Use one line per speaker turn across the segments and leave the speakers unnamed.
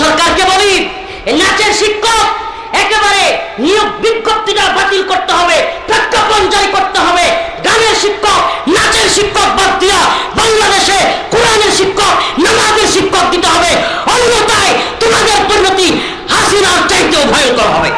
সরকারকে বলি নাচের শিক্ষক একেবারে নিয়োগ বিজ্ঞপ্তিটা বাতিল করতে হবে, প্রজ্ঞাপন জারি করতে হবে। গানের শিক্ষক, নাচের শিক্ষক বাদ দিয়া বাংলাদেশে কোরআনের শিক্ষক, নামাজের শিক্ষক দিতে হবে। অন্যথায় তোমাদের পরিণতি হাসিনার চাইতেও ভয়ঙ্কর হবে।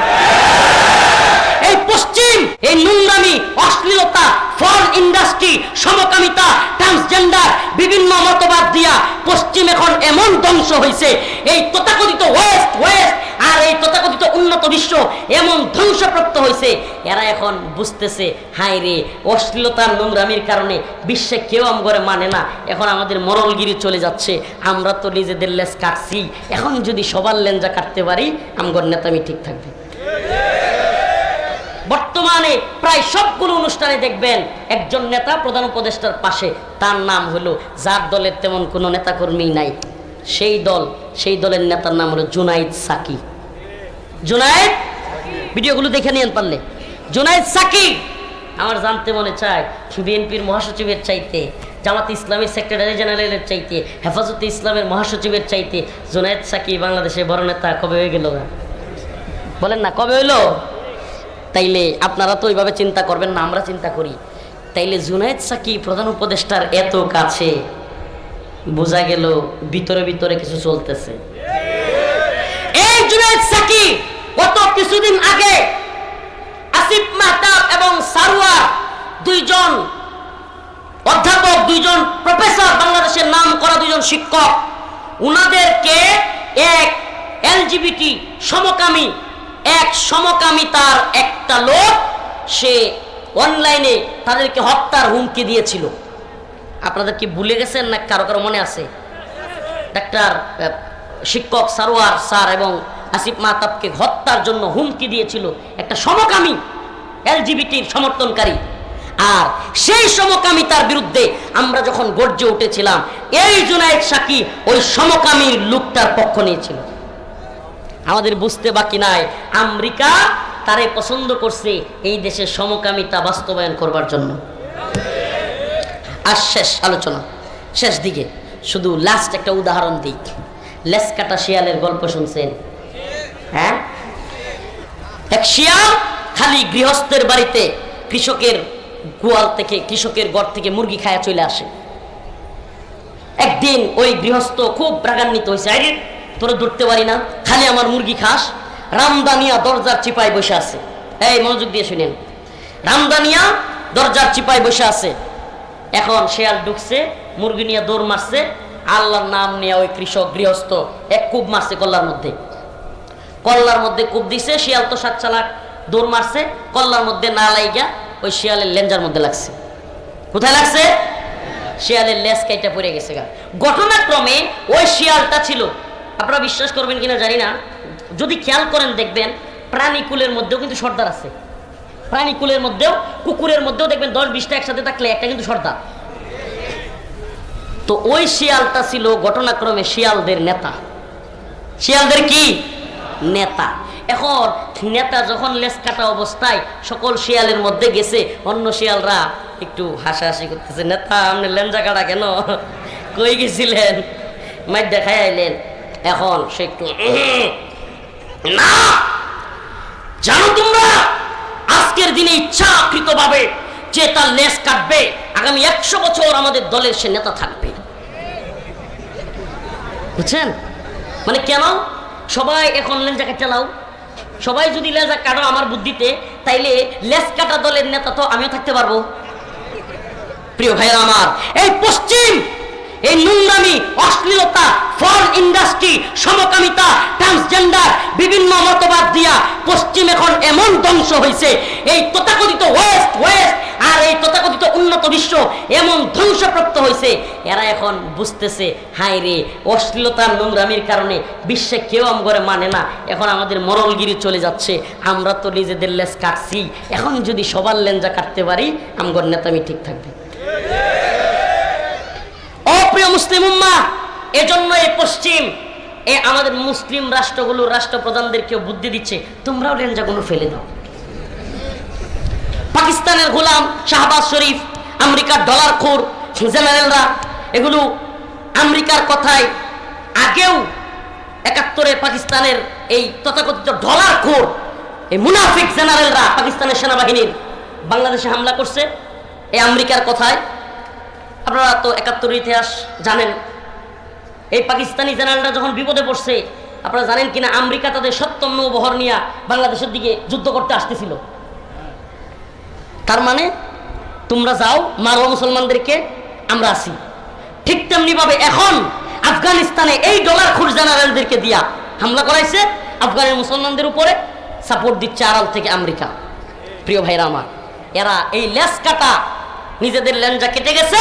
এই পশ্চিম, এই নোংরামি, অশ্লীলতা ফল ইন্ডাস্ট্রি, সমকামিতা ট্রান্সজেন্ডার বিভিন্ন মতবাদ দিয়া পশ্চিম এখন এমন ধ্বংস হয়েছে এই তথাকথিত ওয়েস্ট ওয়েস্ট আর এই তথাকথিত উন্নত বিশ্ব এমন ধ্বংসপ্রাপ্ত হয়েছে এরা এখন বুঝতেছে, হায় রে, অশ্লীলতার নোংরামির কারণে বিশ্বে কেউ আমগরে মানে না। এখন আমাদের মরলগিরি চলে যাচ্ছে। আমরা তো নিজেদের লেস কাটছি। এখন যদি সবার লেঞ্জা কাটতে পারি, আমগর নেতামি ঠিক থাকবে। বর্তমানে প্রায় সবগুলো অনুষ্ঠানে দেখবেন একজন নেতা প্রধান উপদেষ্টার পাশে। তার নাম হলো, যার দলের তেমন কোনো নেতাকর্মী নাই। সেই দল, সেই দলের নেতার নাম হলো জুনাইদ সাকি। জুনাইদ? ভিডিওগুলো দেখে নিয়েন পারলে। জুনাইদ সাকি! আমার জানতে মনে চায়, বিএনপির মহাসচিবের চাইতে, জামাত ইসলামের সেক্রেটারি জেনারেলের চাইতে, হেফাজতে ইসলামের মহাসচিবের চাইতে জুনাইদ সাকি বাংলাদেশে বড় নেতা কবে হয়ে গেল না বলেন না, কবে হইল? তাইলে আপনারা তো ওইভাবে চিন্তা করবেন না, আমরা চিন্তা করি। তাইলে জুনায়েদ সাকি প্রধান উপদেষ্টার এত কাছে বোঝা গেল ভিতরে ভিতরে কিছু চলতেছে। এই জুনায়েদ সাকি, গত কিছুদিন আগে আসিফ মাহতাব এবং সারওয়া দুইজন অধ্যাপক, দুইজন প্রফেসর, বাংলাদেশের নাম করা দুইজন শিক্ষক, উনাদেরকে এক এলজিবিটি সমকামী এক সমকামিতার একটা লোক, সে অনলাইনে তাদেরকে হত্যার হুমকি দিয়েছিল। আপনাদের কি ভুলে গেছেন না কারও কারও মনে আছে? ডাক্তার শিক্ষক সারোয়ার স্যার এবং আসিফ মাহতাবকে হত্যার জন্য হুমকি দিয়েছিল একটা সমকামী এলজিবিটির সমর্থনকারী। আর সেই সমকামিতার বিরুদ্ধে আমরা যখন গর্জে উঠেছিলাম, এই জুনায়েদ সাকি ওই সমকামীর লোকটার পক্ষ নিয়েছিল। আমাদের বুঝতে বাকি নাই। আমেরিকা তারে পছন্দ করছে এই দেশের সমকামিতা বাস্তবায়ন করবার জন্য। আর শেষ আলোচনা, শেষ দিকে। শুধু লাস্ট একটা উদাহরণ দিক লেসকাটা শিয়ালের গল্প শুনছেন? হ্যাঁ? এক শিয়াল খালি গৃহস্থের বাড়িতে কৃষকের গোয়াল থেকে, কৃষকের ঘর থেকে মুরগি খায়া চলে আসে। একদিন ওই গৃহস্থ খুব রাগান্বিত হয়েছে তোরা ধরতে পারি না। খালি আমার মুরগি খাস। রামদানিয়া দরজার চিপায় বসে আছে। এই, মনোযোগ দিয়ে শুনেন। রামদানিয়া দরজার চিপায় বসে আছে। এখন শেয়াল ঢুকছে, মুরগি নিয়ে দৌড় মারছে। আল্লাহর নাম নিয়ে ওই কৃষক গৃহস্থ এক কূপ মারছে কল্লার মধ্যে। কল্লার মধ্যে কূপ দিছে, শিয়াল তো সাত চালাক দৌড় মারছে। কল্লার মধ্যে না লাইগা, ওই শিয়ালের লেঞ্জার মধ্যে লাগছে। কোথায় লাগছে? শিয়ালের লেস কাইটা পড়ে গেছে গা। ঘটনাক্রমে ওই শিয়ালটা ছিল আপনারা বিশ্বাস করবেন কিনা জানি না। যদি খেয়াল করেন, দেখবেন প্রাণীকুলের মধ্যেও কিন্তু সর্দার আছে। প্রাণীকুলের মধ্যেও, কুকুরের মধ্যেও দেখবেন দশ বিশটা একসাথে থাকলে একটা কিন্তু সর্দার। তো ওই শিয়ালটা ছিল ঘটনাক্রমে শিয়ালদের নেতা। শিয়ালদের কি? নেতা। এখন নেতা যখন লেস কাটা অবস্থায় সকল শিয়ালের মধ্যে গেছে, অন্য শিয়ালরা একটু হাসাহাসি করতেছে, নেতা, আপনি লেঞ্জা কাটা কেন? কই গেছিলেন? মাই দেখাই আইলেন। এখন সে একটু না! জানো তোমরা, আজকের দিনে ইচ্ছাকৃত ভাবে যে তার লেস কাটবে, আগামী একশো বছর আমাদের দলের সে নেতা থাকবে। বুঝছেন? মানে কেন? সবাই এখন লেঞ্জা কাটা লাও সবাই যদি লেজা কাটো আমার বুদ্ধিতে, তাইলে লেস কাটা দলের নেতা তো আমিও থাকতে পারব। প্রিয় ভাইরা আমার, এই পশ্চিম, এই নোংরামি ইন্ডাস্ট্রি সমকামিতা ট্রান্সজেন্ডার বিভিন্ন মতবাদ দিয়া পশ্চিম এখন এমন ধ্বংস হয়েছে এই তথাকথিত ওয়েস্ট ওয়েস্ট আর এই তথাকথিত উন্নত বিশ্ব এমন ধ্বংসপ্রাপ্ত হয়েছে এরা এখন বুঝতেছে, হায় রে, অশ্লীলতার নোংরামির কারণে বিশ্বে কেউ আমগরে মানে না। এখন আমাদের মরলগিরি চলে যাচ্ছে। আমরা তো নিজেদের লেস কাটছি। এখন যদি সবার লেঞ্জা কাটতে পারি, আমগর নেতামি ঠিক থাকবে। অপ্রিয় মুসলিম উম্মা এজন্য এই পশ্চিম, এ আমাদের মুসলিম রাষ্ট্রগুলো রাষ্ট্রপ্রধানদেরকেও বুদ্ধি দিচ্ছে, তোমরাও লেঞ্জাগুলো ফেলে দাও। পাকিস্তানের গোলাম শাহবাজ শরীফ, আমেরিকার ডলার খোর, জেনারেলরা, এগুলো আমেরিকার কথায় আগেও একাত্তরে পাকিস্তানের এই তথাকথিত ডলার খোর, এই মুনাফিক জেনারেলরা পাকিস্তানের সেনাবাহিনীর বাংলাদেশে হামলা করছে, এই আমেরিকার কথায়। আপনারা তো একাত্তর ইতিহাস জানেন এই পাকিস্তানি জেনারেলরা যখন বিপদে পড়ছে, আপনারা জানেন কিনা, আমেরিকা তাদের সপ্তম নৌবহর নিয়ে বাংলাদেশের দিকে যুদ্ধ করতে আসতেছিল। তার মানে তোমরা যাও, মারো মুসলমানদেরকে, আমরা আসি ঠিক তেমনি ভাবে এখন আফগানিস্তানে এই ডলার খুর জেনারেলদেরকে দিয়া হামলা করাইছে, আফগানের মুসলমানদের উপরে সাপোর্ট দিচ্ছে আড়াল থেকে আমেরিকা। প্রিয় ভাইরা আমার, এরা এই লেস কাটা নিজেদের লেঞ্জা কেটে গেছে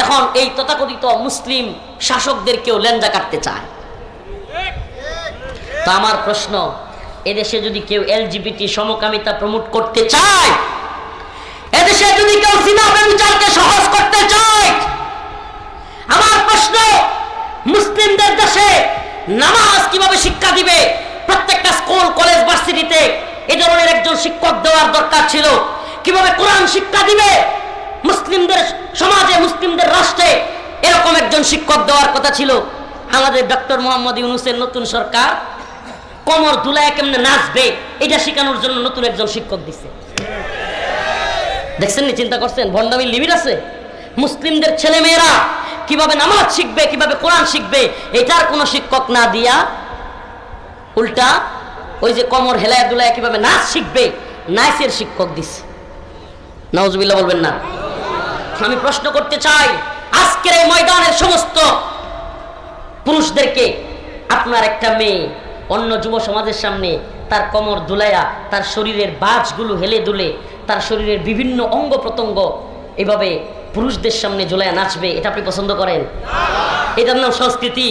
এখন এই তথাকথিত মুসলিম শাসকদেরকেও লেঞ্জা কাটতে চায়। তো আমার প্রশ্ন, এদেশে যদি কেউ এলজিবিটি সমকামিতা প্রমোট করতে চায়, এদেশে যদি কেউ সিনা ব্যবচারকে সহজ করতে চায়, আমার প্রশ্ন, মুসলিমদের দেশে নামাজ কীভাবে শিক্ষা দিবে? প্রত্যেকটা স্কুল, কলেজ, ভার্সিটিতে এ ধরনের একজন শিক্ষক দেওয়ার দরকার ছিল। কীভাবে কোরআন শিক্ষা দিবে? মুসলিমদের সমাজে, মুসলিমদের রাষ্ট্রে এরকম একজন শিক্ষক দেওয়ার কথা ছিল। আমাদের ডক্টর মোহাম্মদ ইউনুসের নতুন সরকার, কমর দুলায় কেমনে নাচবে, এটা শেখানোর জন্য নতুন একজন শিক্ষক দিচ্ছে দেখছেন নি, চিন্তা করছেন? ভণ্ডামির লিমিট আছে? মুসলিমদের ছেলে মেয়েরা কীভাবে নামাজ শিখবে, কীভাবে কোরআন শিখবে, এটার কোনো শিক্ষক না দিয়া উল্টা ওই যে কমর হেলায় দুলায় কীভাবে নাচ শিখবে, নাচের শিক্ষক দিছে। নওয়াজবিল্লাহ বলবেন না। আমি প্রশ্ন করতে চাই, আজকের এই ময়দানের সমস্ত পুরুষদেরকে আপনার একটা মেয়ে, অন্য যুব সমাজের সামনে তার কমর দুলাইয়া, তার শরীরের বাজগুলো হেলে দুলে, তার শরীরের বিভিন্ন অঙ্গ প্রত্যঙ্গ এভাবে পুরুষদের সামনে জুলাইয়া নাচবে, এটা আপনি পছন্দ করেন? এটার নাম সংস্কৃতি।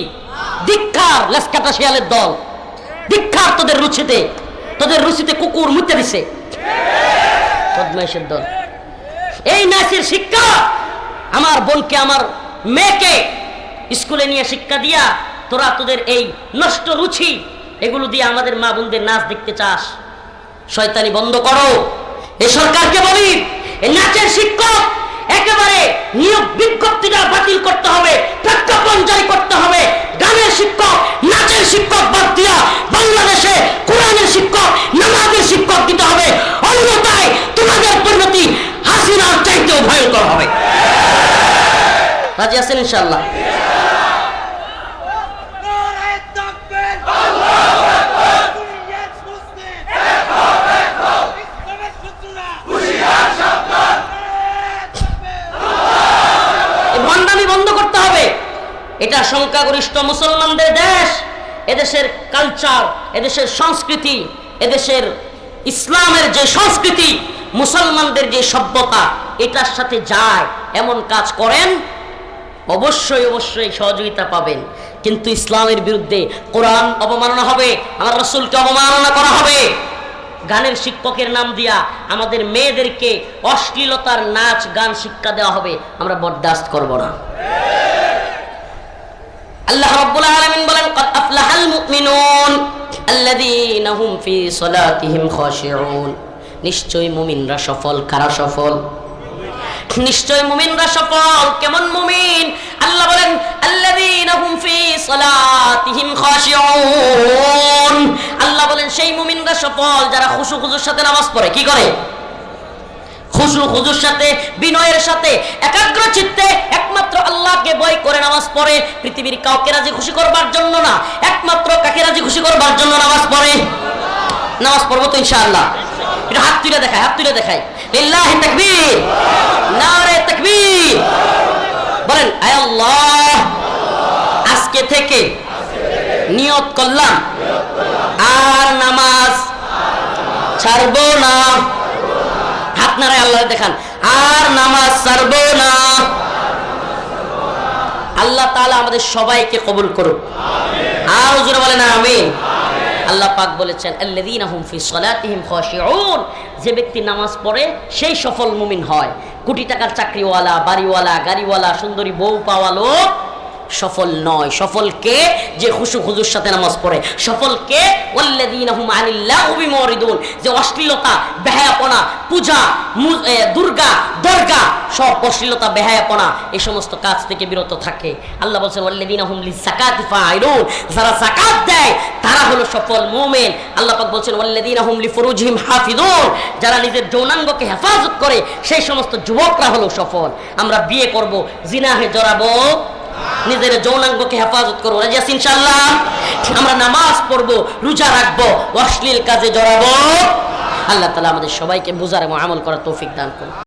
দীক্ষার লেসকাটা শিয়ালের দল। দীক্ষার তোদের রুচিতে তোদের রুচিতে কুকুর মুতে দিছে। দল। এই নাচের শিক্ষা। আমার বোনকে, আমার মেয়েকে স্কুলে নিয়ে শিক্ষা দিয়া তোরা তোদের এই নষ্ট রুচি এগুলো দিয়ে আমাদের মা বোনদের নাচ দেখতে চাস। শয়তানি বন্ধ করো। এই সরকারকে বলি নাচের শিক্ষক একেবারে নিয়োগ বিজ্ঞপ্তিটা বাতিল করতে হবে। প্রজ্ঞাপন জারি করতে হবে গানের শিক্ষক নাচের শিক্ষক বাদ দিয়া বাংলাদেশে কোরআনের শিক্ষক নামাজের শিক্ষক দিতে হবে অন্যথায় তোমাদের পরিণতি হাসিনার চাইতেও ভয়ঙ্কর হবে রাজি আছেন ইনশাল্লাহ
নারায়ে তাকবীর আল্লাহু আকবার দুনিয়াত মুসলিম ইসলামের শত্রুরা হুশিয়ার
করতে হবে। এটা সংখ্যাগরিষ্ঠ মুসলমানদের দেশ, এদেশের কালচার, এদেশের সংস্কৃতি, এদেশের ইসলামের যে সংস্কৃতি, মুসলমানদের যে সভ্যতা, এটার সাথে যায়, এমন কাজ করেন অবশ্যই অবশ্যই সহযোগিতা পাবেন। কিন্তু ইসলামের বিরুদ্ধে কোরআন অবমাননা হবে, আমার রসুলকে অবমাননা করা হবে। গানের শিক্ষকের নাম দিয়া আমাদের মেয়েদেরকে অশ্লীলতার নাচ, গান, শিক্ষা দেওয়া হবে, আমরা বরদাস্ত করব না। আল্লাহ রাব্বুল আলামিন বলেন, কদ আফলাহাল মুমিনুন আল্লাযীনা হুম সলাতিহিম খাশিউন। নিশ্চয়ই মুমিনরা সফল, কারা সফল? নিশ্চয় মুমিনরা সফল। কেমন মুমিন? আল্লাহ বলেন, আল্লাযীনা হুম ফি সালাতিহিম খাশিউন। আল্লাহ বলেন, সেই মুমিনরা সফল যারা খুশু খুজুর সাথে নামাজ পড়ে। কি করে? খুশু খুজুর সাথে, বিনয়ের সাথে, একাগ্র চিত্তে একমাত্র আল্লাহকে ভয় করে নামাজ পড়ে। পৃথিবীর কাউকে রাজি খুশি করবার জন্য না, একমাত্র কাকে রাজি খুশি করবার জন্য নামাজ পড়ে। নামাজ পড়ব তো ইনশাআল্লাহ। এটা হাত তুলে দেখায়, হাত তুলে দেখায়। লিল্লাহি তাকবীর, নারে তাকবীর। বলেন আল্লাহ, আজকে থেকে নিয়ত করলাম। আর নামাজ ছাড়বো না। হাত আল্লাহ দেখান। আর নামাজ ছাড়বো না। আল্লাহ তাআলা আমাদের সবাইকে কবুল করুক। আর হুজুর বলেন, আমিন। আল্লাহ পাক বলেছেন, আল্লাযীনা হুম ফি সলাতিহিম যে ব্যক্তি নামাজ পড়ে, সেই সফল মুমিন হয়। কোটি টাকার চাকরিওয়ালা, বাড়িওয়ালা, গাড়িওয়ালা, সুন্দরী বউ পাওয়া লোক সফল নয়। সফল কে? যে খুশু খুজুর সাথে নামাজ পড়ে। সফল কে? যে অশ্লীলতা, বেহায়াপনা, পূজা দুর্গা, দরগা, সব অশ্লীলতা, বেহায়াপনা এই সমস্ত কাজ থেকে বিরত থাকে। আল্লাহ বলছেন, ওয়াল্লাযীনা হুম লিযাকাতি ফাইলুন। যারা যাকাত দেয়, তারা হলো সফল মুমিন। আল্লাহ পাক বলছেন, ওয়াল্লাযীনা হুম লিফুরুজিহিম হাফিজুন যারা নিজের যৌনাঙ্গকে হেফাজত করে, সেই সমস্ত যুবকরা হলো সফল। আমরা বিয়ে করব, জিনাহে জড়াবো নিজের যৌনাঙ্গকে হেফাজত করব। রাজিয়াস ইনশাল্লাহ আমরা নামাজ পড়ব, রোজা রাখব, অশ্লীল কাজে জড়াবো। আল্লাহ তালা আমাদের সবাইকে বুঝার এবং আমল করার তৌফিক দান করুন।